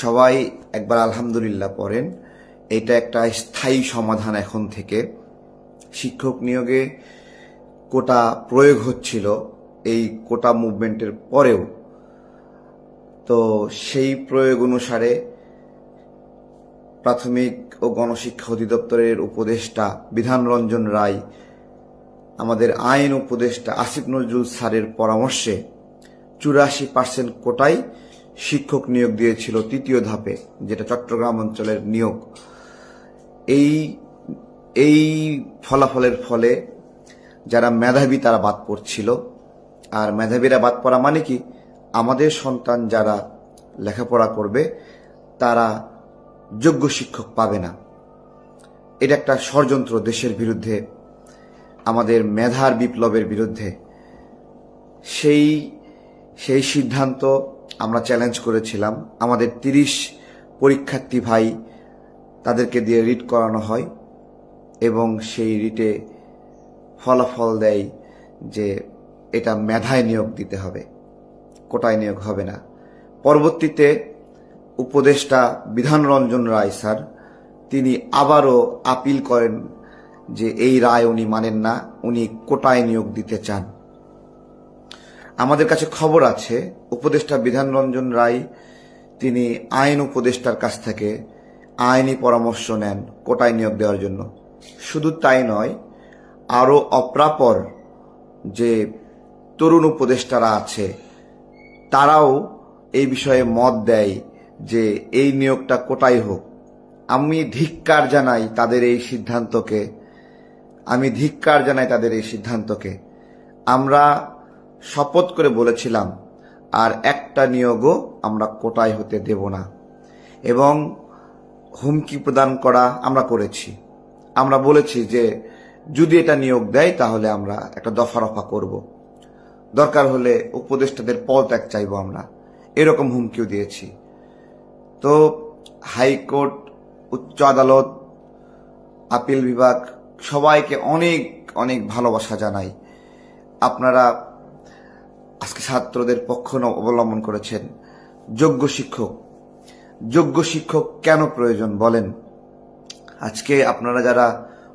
সবাই একবার আলহামদুলিল্লাহ পড়েন। এটা একটা স্থায়ী সমাধান এখন থেকে। শিক্ষক নিয়োগে কোটা প্রয়োগ হচ্ছিল এই কোটা মুভমেন্টের পরেও। তো সেই প্রয়োগ অনুসারে প্রাথমিক ও গণশিক্ষা অধিদপ্তরের উপদেষ্টা বিধান রঞ্জন রায়, আমাদের আইন উপদেষ্টা আসিফ নজরুল স্যারের পরামর্শে চুরাশি পার্সেন্ট কোটায় শিক্ষক নিয়োগ দিয়েছিল তৃতীয় ধাপে, যেটা চট্টগ্রাম অঞ্চলের নিয়োগ। এই এই ফলাফলের ফলে যারা মেধাবী তারা বাদ পড়ছিল। আর মেধাবীরা বাদ পড়া মানে কি? আমাদের সন্তান যারা লেখাপড়া করবে, তারা যোগ্য শিক্ষক পাবে না। এটা একটা ষড়যন্ত্র দেশের বিরুদ্ধে, আমাদের মেধার বিপ্লবের বিরুদ্ধে। সেই সেই সিদ্ধান্ত আমরা চ্যালেঞ্জ করেছিলাম। আমাদের তিরিশ পরীক্ষার্থী ভাই তাদেরকে দিয়ে রিট করানো হয় এবং সেই রিটে ফলাফল দেয় যে এটা মেধায় নিয়োগ দিতে হবে, কোটায় নিয়োগ হবে না। পরবর্তীতে উপদেষ্টা বিধান রঞ্জন রায় স্যার, তিনি আবারও আপিল করেন যে এই রায় উনি মানেন না, উনি কোটায় নিয়োগ দিতে চান। আমাদের কাছে খবর আছে, উপদেষ্টা বিধান রঞ্জন রায়, তিনি আইন উপদেষ্টার কাছ থেকে আইনি পরামর্শ নেন কোটায় নিয়োগ দেওয়ার জন্য। শুধু তাই নয়, আরও অপ্রাপর যে তরুণ উপদেষ্টারা আছে, তারাও এই বিষয়ে মত দেয় যে এই নিয়োগটা কোটাই হোক। আমি ধিক্কার জানাই তাদের এই সিদ্ধান্তকে। আমি ধিক্কার জানাই তাদের এই সিদ্ধান্তকে। আমরা শপথ করে বলেছিলাম, আর একটা নিয়োগও আমরা কোটায় হতে দেব না। এবং হুমকি প্রদান করা আমরা করেছি। আমরা বলেছি যে, যদি এটা নিয়োগ দেয়, তাহলে আমরা একটা দফা রফা করব। দরকার হলে উপদেষ্টাদের পদত্যাগ চাইব আমরা। এরকম হুমকিও দিয়েছি। তো হাইকোর্ট, উচ্চ আদালত, আপিল বিভাগ সবাইকে অনেক অনেক ভালোবাসা জানাই। আপনারা ছাত্রদের পক্ষ অবলম্বন করেছেন। যোগ্য শিক্ষক। যোগ্য শিক্ষক কেন প্রয়োজন বলেন? আজকে আপনারা যারা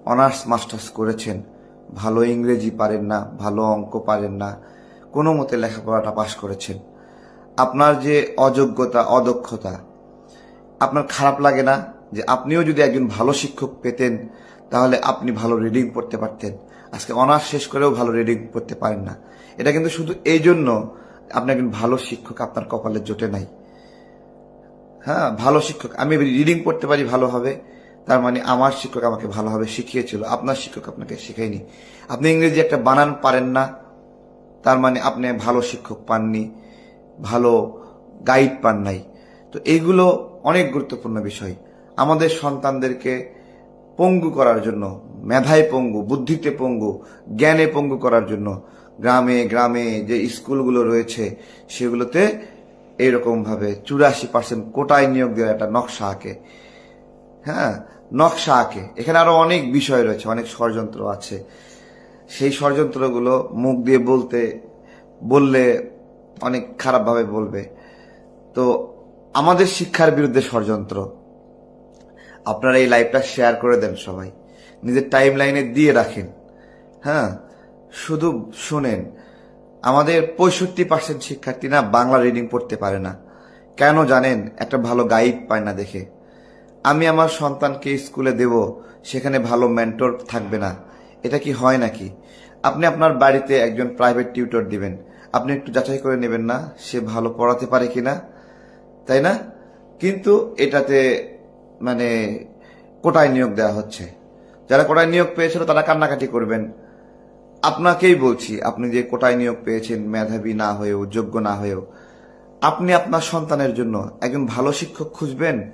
অনার্স মাস্টার্স করেছেন, ভালো ইংরেজি পারেন না, ভালো অঙ্ক পারেন না, কোনো মতে লেখাপড়াটা পাশ করেছেন। আপনার যে অযোগ্যতা, অদক্ষতা, আপনার খারাপ লাগে না যে আপনিও যদি একজন ভালো শিক্ষক পেতেন, তাহলে আপনি ভালো রিডিং পড়তে পারতেন। আজকে অনার্স শেষ করেও ভালো রিডিং পড়তে পারেন না। এটা কিন্তু শুধু এই জন্য আপনি একজন ভালো শিক্ষক আপনার কপালে জোটে নাই। হ্যাঁ ভালো শিক্ষক। আমি রিডিং পড়তে পারি ভালোভাবে তার মানে আমার শিক্ষক আমাকে ভালোভাবে শিখিয়েছিল। আপনার শিক্ষক আপনাকে শিখায়নি। আপনি ইংরেজি একটা বানান পারেন না। তার মানে আপনি ভালো শিক্ষক পাননি, ভালো গাইড পান নাই। তো এইগুলো অনেক গুরুত্বপূর্ণ বিষয়। আমাদের সন্তানদেরকে পঙ্গু করার জন্য, মেধায় পঙ্গু, বুদ্ধিতে পঙ্গু, জ্ঞানে পঙ্গু করার জন্য গ্রামে গ্রামে যে স্কুলগুলো রয়েছে, সেগুলোতে এইরকম ভাবে চুরাশি পার্সেন্ট কোটায় নিয়োগ দেওয়ার একটা নকশা আঁকে। হ্যাঁ নকশা আঁকে। এখানে আরও অনেক বিষয় রয়েছে, অনেক ষড়যন্ত্র আছে। সেই ষড়যন্ত্রগুলো মুখ দিয়ে বলতে, বললে অনেক খারাপভাবে বলবে। তো আমাদের শিক্ষার বিরুদ্ধে ষড়যন্ত্র। আপনারা এই লাইভটা শেয়ার করে দেন সবাই। নিজের টাইম লাইনে দিয়ে রাখেন। হ্যাঁ শুধু শুনেন, আমাদের পঁয়ষট্টি পার্সেন্ট শিক্ষার্থী না বাংলা রিডিং পড়তে পারে না। কেন জানেন, একটা ভালো গাইড পায় না দেখে। আমি আমার সন্তানকে স্কুলে দেব, সেখানে ভালো মেন্টর থাকবে না। এটা কি হয় নাকি? আপনি আপনার বাড়িতে একজন প্রাইভেট টিউটর দিবেন। আপনি একটু যাচাই করে নেবেন না, সে ভালো পড়াতে পারে কি না তাই না? কিন্তু এটাতে মানে কোটায় নিয়োগ দেওয়া হচ্ছে। যারা কোটায় নিয়োগ পেয়েছিল, তারা কান্নাকাটি করবেন। আপনাকেই বলছি, আপনি যে কোটায় নিয়োগ পেয়েছেন, মেধাবী না হয়েও, যোগ্য না হয়েও, আপনি আপনার সন্তানের জন্য একজন ভালো শিক্ষক খুঁজবেন?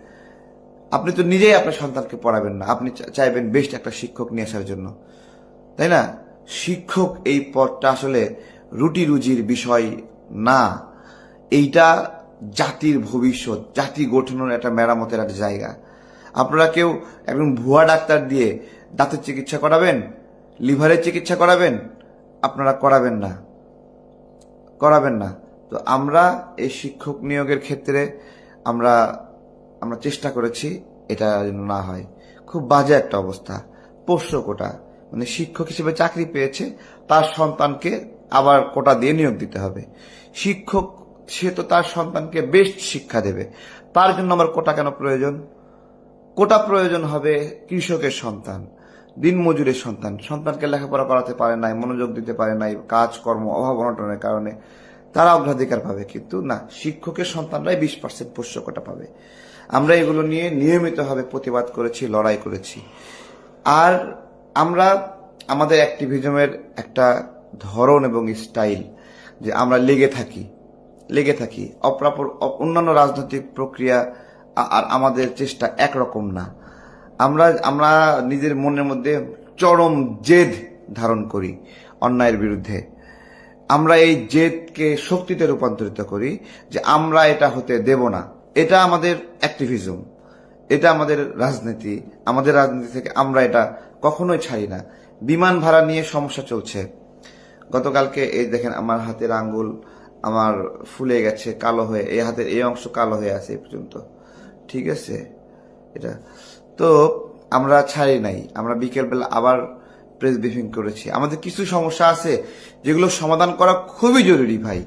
আপনি তো নিজেই আপনার সন্তানকে পড়াবেন না, আপনি চাইবেন বেস্ট একটা শিক্ষক নিয়ে আসার জন্য। তাই না? শিক্ষক এই পদটা আসলে রুটি রুজির বিষয় না। এইটা জাতির ভবিষ্যৎ, জাতি গঠনের একটা মেরামতের একটা জায়গা। আপনারা কেউ একজন ভুয়া ডাক্তার দিয়ে দাঁতের চিকিৎসা করাবেন? লিভারের চিকিৎসা করাবেন? আপনারা করাবেন না। করাবেন না। তো আমরা এই শিক্ষক নিয়োগের ক্ষেত্রে আমরা আমরা চেষ্টা করেছি এটা যেন না হয়। খুব বাজে একটা অবস্থা। পোষ্য কোটা। মানে শিক্ষক হিসেবে চাকরি পেয়েছে, তার সন্তানকে আবার কোটা দিয়ে নিয়োগ দিতে হবে। শিক্ষক, সে তো তার সন্তানকে বেস্ট শিক্ষা দেবে। তার জন্য আমার কোটা কেন প্রয়োজন? কোটা প্রয়োজন হবে কৃষকের সন্তান। দিনমজুরের সন্তান। সন্তানকে লেখাপড়া করাতে পারে নাই, মনোযোগ দিতে পারে নাই, কাজকর্ম, অভাব অনটনের কারণে তারা অগ্রাধিকার পাবে, কিন্তু না, শিক্ষকের সন্তানরাই বিশ পার্সেন্ট পোষ্যকটা পাবে। আমরা এগুলো নিয়ে নিয়মিতভাবে প্রতিবাদ করেছি, লড়াই করেছি। আর আমরা, আমাদের অ্যাক্টিভিজমের একটা ধরন এবং স্টাইল যে আমরা লেগে থাকি লেগে থাকি। অপ্রাপর অন্যান্য রাজনৈতিক প্রক্রিয়া আর আমাদের চেষ্টা একরকম না। আমরা আমরা নিজের মনের মধ্যে চরম জেদ ধারণ করি অন্যায়ের বিরুদ্ধে। আমরা এই জেদকে শক্তিতে রূপান্তরিত করি যে আমরা এটা হতে দেব না। এটা আমাদের অ্যাক্টিভিজম এটা আমাদের রাজনীতি আমাদের রাজনীতি থেকে আমরা এটা কখনোই ছাড়ি না। বিমান ভাড়া নিয়ে সমস্যা চলছে। গতকালকে এই দেখেন আমার হাতের আঙ্গুল আমার ফুলে গেছে, কালো হয়ে, এই হাতের এই অংশ কালো হয়ে আছে এই পর্যন্ত। ঠিক আছে? এটা তো আমরা ছাড়ি নাই। আমরা বিকেলবেলা আবার প্রেস ব্রিফিং করেছি। আমাদের কিছু সমস্যা আছে যেগুলো সমাধান করা খুবই জরুরি ভাই।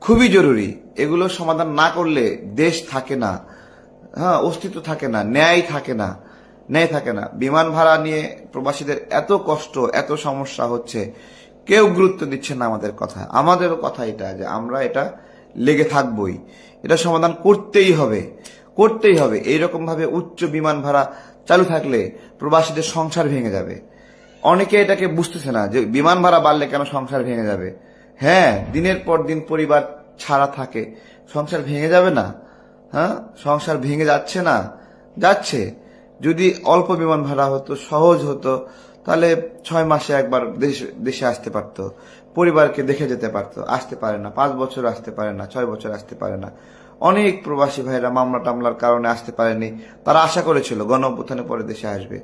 খুবই জরুরি। এগুলো সমাধান না করলে দেশ থাকে না। হ্যাঁ অস্তিত্ব থাকে না, ন্যায় থাকে না, ন্যায় থাকে না। বিমান ভাড়া নিয়ে প্রবাসীদের এত কষ্ট, এত সমস্যা হচ্ছে। কেউ গুরুত্ব দিচ্ছে না আমাদের কথা। আমাদেরও কথা এটা যে আমরা এটা লেগে থাকবই। এটা সমাধান করতেই হবে। করতেই হবে। এইরকম ভাবে উচ্চ বিমান ভাড়া চালু থাকলে প্রবাসীদের সংসার ভেঙে যাবে। অনেকে এটাকে বুঝতেছে না যে বিমান ভাড়া বাড়লে কেন সংসার ভেঙে যাবে। হ্যাঁ দিনের পর দিন পরিবার ছাড়া থাকে। সংসার ভেঙে যাবে না। হ্যাঁ সংসার ভেঙে যাচ্ছে না। যাচ্ছে। যদি অল্প বিমান ভাড়া হতো, সহজ হতো, তাহলে ছয় মাসে একবার দেশ- দেশে আসতে পারতো। পরিবারকে দেখে যেতে পারতো। আসতে পারে না। পাঁচ বছর আসতে পারে না, ছয় বছর আসতে পারে না। অনেক প্রবাসী ভাইরা মামলা টামলার কারণে আসতে পারেনি। তারা আশা করেছিল গণ অভ্যুত্থানের পরে দেশে আসবে।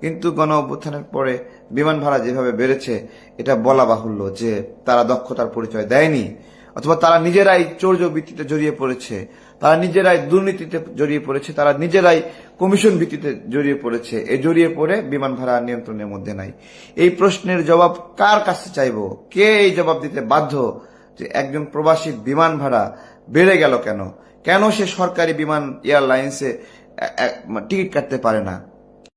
কিন্তু গণ অভ্যুত্থানের পরে বিমান ভাড়া যেভাবে বেড়েছে, এটা বলা বাহুল্য যে তারা দক্ষতার পরিচয় দেয়নি, অথবা তারা নিজেরাই চৌর্য ভিত্তিতে জড়িয়ে পড়েছে, তারা নিজেরাই দুর্নীতিতে জড়িয়ে পড়েছে, তারা নিজেরাই কমিশন ভিত্তিতে জড়িয়ে পড়েছে। এ জড়িয়ে পড়ে বিমান ভাড়া নিয়ন্ত্রণের মধ্যে নাই। এই প্রশ্নের জবাব কার কাছে চাইব? কে এই জবাব দিতে বাধ্য যে একজন প্রবাসী বিমান ভাড়া বেড়ে গেল কেন? কেন সে সরকারি বিমান এয়ারলাইন্সে টিকিট কাটতে পারে না?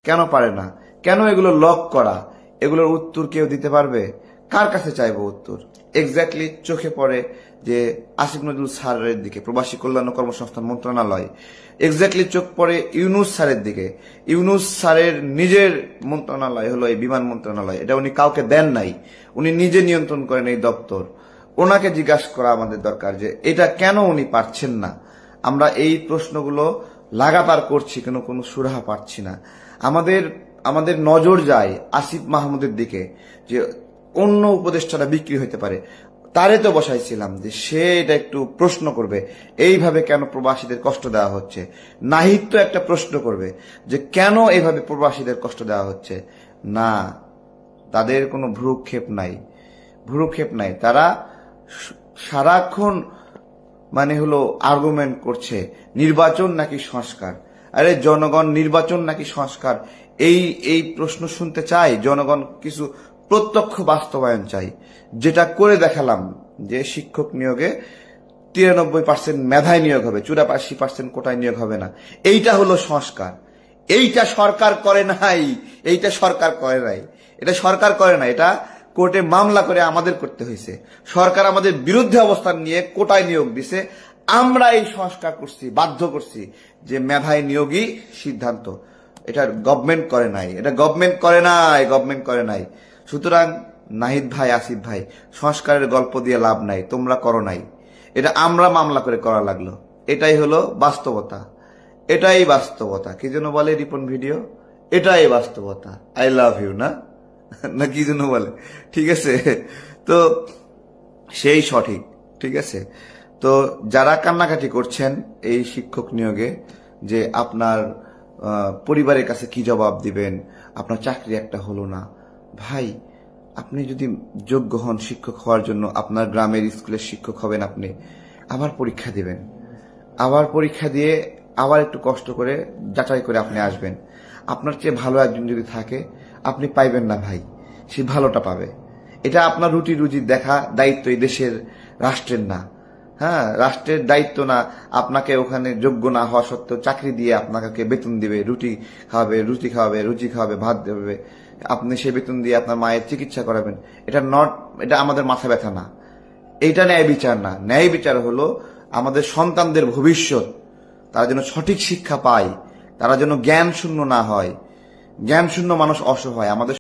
কেন পারে না? কেন এগুলো লক করা? এগুলোর উত্তর কেউ দিতে পারবে? কার কাছে চাইব উত্তর? এক্স্যাক্টলি চোখে পড়ে যে আসিফ নজরুল স্যারের দিকে, প্রবাসী কল্যাণ কর্মসংস্থান মন্ত্রণালয়। এক্স্যাক্টলি চোখ পড়ে ইউনুস স্যারের দিকে। ইউনুস স্যারের নিজের মন্ত্রণালয় হলো এই বিমান মন্ত্রণালয়। এটা উনি কাউকে দেন নাই। উনি নিজে নিয়ন্ত্রণ করেন এই দপ্তর। ওনাকে জিজ্ঞাসা করা আমাদের দরকার যে এটা কেন উনি পারছেন না? আমরা এই প্রশ্নগুলো লাগাতার করছি, কেন, কোনো সুরাহা পাচ্ছি না। আমাদের আমাদের নজর যায় আসিফ মাহমুদের দিকে যে অন্য উপদেষ্টারা বিক্রি হতে পারে। তারে তো বসাইছিলাম যে সে এটা একটু প্রশ্ন করবে, এইভাবে কেন প্রবাসীদের কষ্ট দেওয়া হচ্ছে? নাহিদ তো একটা প্রশ্ন করবে যে কেন এইভাবে প্রবাসীদের কষ্ট দেওয়া হচ্ছে? না, তাদের কোনো ভ্রুক্ষেপ নাই। ভ্রুক্ষেপ নাই। তারা সারাক্ষণ মানে হলো আর্গুমেন্ট করছে, নির্বাচন নাকি সংস্কার? আরে জনগণ নির্বাচন নাকি সংস্কার? এই এই প্রশ্ন শুনতে চায় জনগণ কিছু প্রত্যক্ষ বাস্তবায়ন চাই। যেটা করে দেখালাম যে শিক্ষক নিয়োগে তিরানব্বই পার্সেন্ট মেধায় নিয়োগ হবে, চুরাশি পার্সেন্ট কোটায় নিয়োগ হবে না। এইটা হলো সংস্কার। এইটা সরকার করে নাই, এইটা সরকার করে নাই। এটা সরকার করে না এটা কোর্টে মামলা করে আমাদের করতে হয়েছে। সরকার আমাদের বিরুদ্ধে অবস্থান নিয়ে কোটায় নিয়োগ দিছে। আমরা এই সংস্কার করছি, বাধ্য করছি যে মেধায় নিয়োগই সিদ্ধান্ত। এটা গভর্নমেন্ট করে নাই। এটা গভর্নমেন্ট করে নাই গভর্নমেন্ট করে নাই। সুতরাং নাহিদ ভাই, আসিফ ভাই, সংস্কারের গল্প দিয়ে লাভ নাই, তোমরা করো নাই। এটা আমরা মামলা করে করা লাগল। এটাই হলো বাস্তবতা। এটাই বাস্তবতা। কি যেন বলে রিপন ভিডিও? এটাই বাস্তবতা। আই লাভ ইউ না? না কি জন্য বলে? ঠিক আছে? তো সেই সঠিক, ঠিক আছে? তো যারা কান্নাকাটি করছেন এই শিক্ষক নিয়োগে যে আপনার পরিবারের কাছে কি জবাব দিবেন, আপনার চাকরি একটা হলো না, ভাই, আপনি যদি যোগ্য হন শিক্ষক হওয়ার জন্য, আপনার গ্রামের স্কুলের শিক্ষক হবেন আপনি, আবার পরীক্ষা দিবেন। আবার পরীক্ষা দিয়ে আবার একটু কষ্ট করে, যাচাই করে আপনি আসবেন। আপনার চেয়ে ভালো একজন যদি থাকে আপনি পাইবেন না ভাই। সে ভালোটা পাবে। এটা আপনার রুটি রুজি দেখা দায়িত্ব এই দেশের রাষ্ট্রের না। হ্যাঁ রাষ্ট্রের দায়িত্ব না আপনাকে ওখানে যোগ্য না হওয়া সত্ত্বেও চাকরি দিয়ে আপনাকে বেতন দিবে, রুটি খাওয়াবে রুটি খাওয়াবে রুচি খাওয়াবে, ভাত দেবে। আপনি সে বেতন দিয়ে আপনার মায়ের চিকিৎসা করাবেন। এটা নট এটা আমাদের মাথা ব্যথা না। এইটা ন্যায় বিচার না। ন্যায় বিচার হলো আমাদের সন্তানদের ভবিষ্যৎ। তারা যেন সঠিক শিক্ষা পায়। তারা যেন জ্ঞান শূন্য না হয়। জ্ঞান শূন্য মানুষ অসহায়। আমাদের